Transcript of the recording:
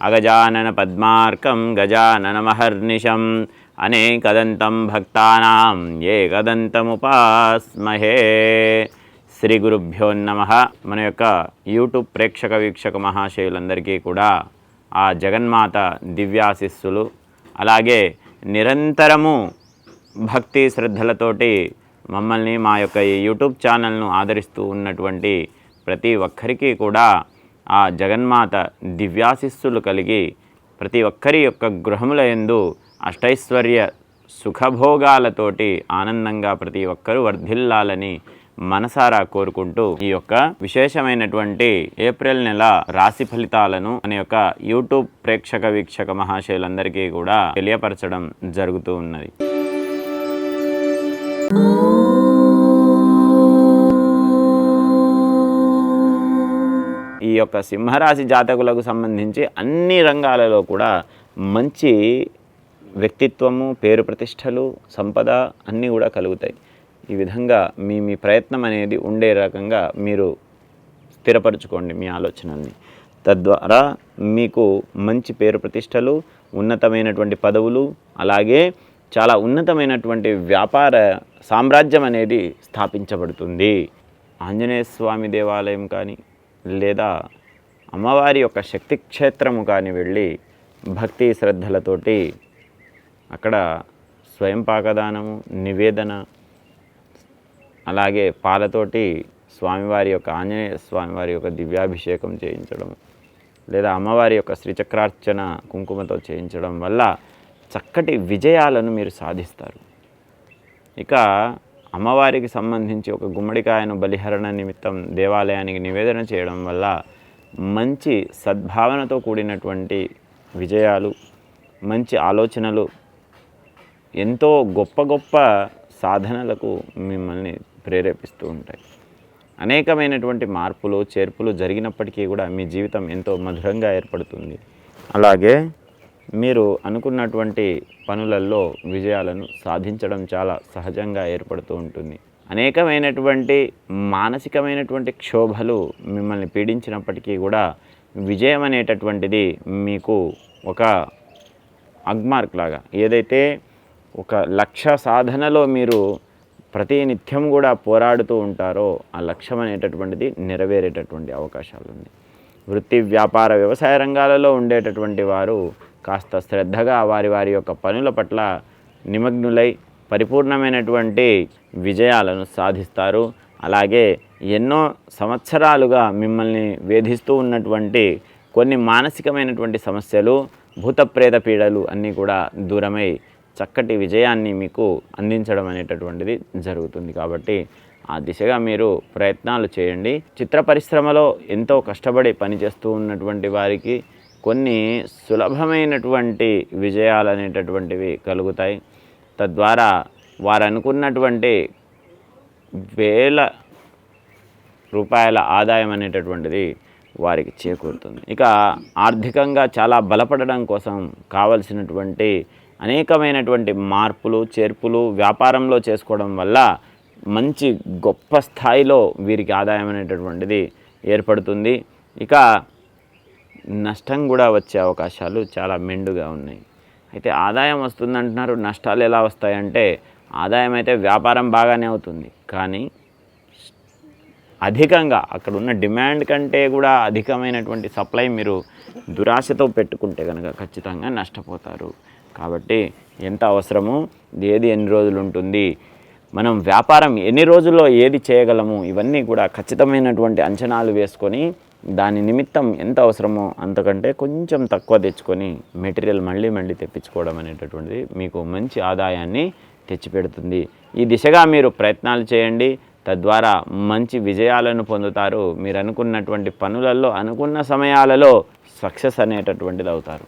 అగజానన పద్మార్కం గజాననమహర్నిశం అనేకదంతం భక్తానాం ఏకదంతముపాస్మహే. శ్రీ గురుభ్యో నమ. మన యొక్క యూట్యూబ్ ప్రేక్షక వీక్షక మహాశయులందరికీ కూడా ఆ జగన్మాత దివ్యాశిస్సులు అలాగే నిరంతరము భక్తి శ్రద్ధలతోటి మమ్మల్ని మా యొక్క ఈ యూట్యూబ్ ఛానల్ను ఆదరిస్తూ ఉన్నటువంటి ప్రతి ఒక్కరికి కూడా ఆ జగన్మాత దివ్యాశిస్సులు కలిగి ప్రతి ఒక్కరి యొక్క గృహముల యందు అష్టైశ్వర్య సుఖభోగాలతోటి ఆనందంగా ప్రతి ఒక్కరూ వర్ధిల్లాలని మనసారా కోరుకుంటూ ఈ యొక్క విశేషమైనటువంటి ఏప్రిల్ నెల రాశి ఫలితాలను అనే యొక్క యూట్యూబ్ ప్రేక్షక వీక్షక మహాశయులందరికీ కూడా తెలియపరచడం జరుగుతూ ఉన్నది. యొక్క సింహరాశి జాతకులకు సంబంధించి అన్ని రంగాలలో కూడా మంచి వ్యక్తిత్వము పేరు ప్రతిష్టలు సంపద అన్నీ కూడా కలుగుతాయి. ఈ విధంగా మీ మీ ప్రయత్నం అనేది ఉండే రకంగా మీరు స్థిరపరచుకోండి మీ ఆలోచనల్ని. తద్వారా మీకు మంచి పేరు ప్రతిష్టలు ఉన్నతమైనటువంటి పదవులు అలాగే చాలా ఉన్నతమైనటువంటి వ్యాపార సామ్రాజ్యం అనేది స్థాపించబడుతుంది. ఆంజనేయ స్వామి దేవాలయం కానీ లేదా అమ్మవారి యొక్క శక్తి క్షేత్రము కానీ వెళ్ళి భక్తి శ్రద్ధలతోటి అక్కడ స్వయం పాకదానము నివేదన అలాగే పాలతోటి స్వామివారి యొక్క ఆంజనేయ స్వామివారి యొక్క దివ్యాభిషేకం చేయించడం లేదా అమ్మవారి యొక్క శ్రీచక్రార్చన కుంకుమతో చేయించడం వల్ల చక్కటి విజయాలను మీరు సాధిస్తారు. ఇక అమ్మవారికి సంబంధించి ఒక గుమ్మడికాయను బలిహరణ నిమిత్తం దేవాలయానికి నివేదన చేయడం వల్ల మంచి సద్భావనతో కూడినటువంటి విజయాలు మంచి ఆలోచనలు ఎంతో గొప్ప గొప్ప సాధనలకు మిమ్మల్ని ప్రేరేపిస్తూ ఉంటాయి. అనేకమైనటువంటి మార్పులు చేర్పులు జరిగినప్పటికీ కూడా మీ జీవితం ఎంతో మధురంగా ఏర్పడుతుంది. అలాగే మీరు అనుకున్నటువంటి పనులలో విజయాలను సాధించడం చాలా సహజంగా ఏర్పడుతూ ఉంటుంది. అనేకమైనటువంటి మానసికమైనటువంటి క్షోభలు మిమ్మల్ని పీడించినప్పటికీ కూడా విజయం అనేటటువంటిది మీకు ఒక అగ్మార్క్ లాగా ఏదైతే ఒక లక్ష్య సాధనలో మీరు ప్రతి నిత్యం కూడా పోరాడుతూ ఉంటారో ఆ లక్ష్యం అనేటటువంటిది నెరవేరేటటువంటి అవకాశాలు ఉన్నాయి వృత్తి వ్యాపార వ్యవసాయ రంగాలలో ఉండేటటువంటి వారు కాస్త శ్రద్ధగా వారి వారి యొక్క పనుల పట్ల నిమగ్నులై పరిపూర్ణమైనటువంటి విజయాలను సాధిస్తారు. అలాగే ఎన్నో సంవత్సరాలుగా మిమ్మల్ని వేధిస్తూ ఉన్నటువంటి కొన్ని మానసికమైనటువంటి సమస్యలు భూతప్రేత పీడలు అన్నీ కూడా దూరమై చక్కటి విజయాన్ని మీకు అందించడం అనేటటువంటిది జరుగుతుంది. కాబట్టి ఆ దిశగా మీరు ప్రయత్నాలు చేయండి. చిత్ర పరిశ్రమలో ఎంతో కష్టపడి పనిచేస్తూ ఉన్నటువంటి వారికి కొన్ని సులభమైనటువంటి విజయాలు అనేటటువంటివి కలుగుతాయి. తద్వారా వారు అనుకున్నటువంటి వేల రూపాయల ఆదాయం అనేటటువంటిది వారికి చేకూరుతుంది. ఇక ఆర్థికంగా చాలా బలపడడం కోసం కావలసినటువంటి అనేకమైనటువంటి మార్పులు చేర్పులు వ్యాపారంలో చేసుకోవడం వల్ల మంచి గొప్ప స్థాయిలో వీరికి ఆదాయం అనేటటువంటిది ఏర్పడుతుంది. ఇక నష్టం కూడా వచ్చే అవకాశాలు చాలా మెండుగా ఉన్నాయి. అయితే ఆదాయం వస్తుందంటున్నారు. నష్టాలు ఎలా వస్తాయంటే ఆదాయం అయితే వ్యాపారం బాగానే అవుతుంది. కానీ అధికంగా అక్కడ ఉన్న డిమాండ్ కంటే కూడా అధికమైనటువంటి సప్లై మీరు దురాశతో పెట్టుకుంటే కనుక ఖచ్చితంగా నష్టపోతారు. కాబట్టి ఎంత అవసరమో ఏది ఎన్ని రోజులు ఉంటుంది మనం వ్యాపారం ఎన్ని రోజుల్లో ఏది చేయగలము ఇవన్నీ కూడా ఖచ్చితమైనటువంటి అంచనాలు వేసుకొని దాని నిమిత్తం ఎంత అవసరమో అంతకంటే కొంచెం తక్కువ తెచ్చుకొని మెటీరియల్ మళ్ళీ మళ్ళీ తెప్పించుకోవడం అనేటటువంటిది మీకు మంచి ఆదాయాన్ని తెచ్చిపెడుతుంది. ఈ దిశగా మీరు ప్రయత్నాలు చేయండి. తద్వారా మంచి విజయాలను పొందుతారు. మీరు అనుకున్నటువంటి పనులలో అనుకున్న సమయాలలో సక్సెస్ అనేటటువంటిది అవుతారు.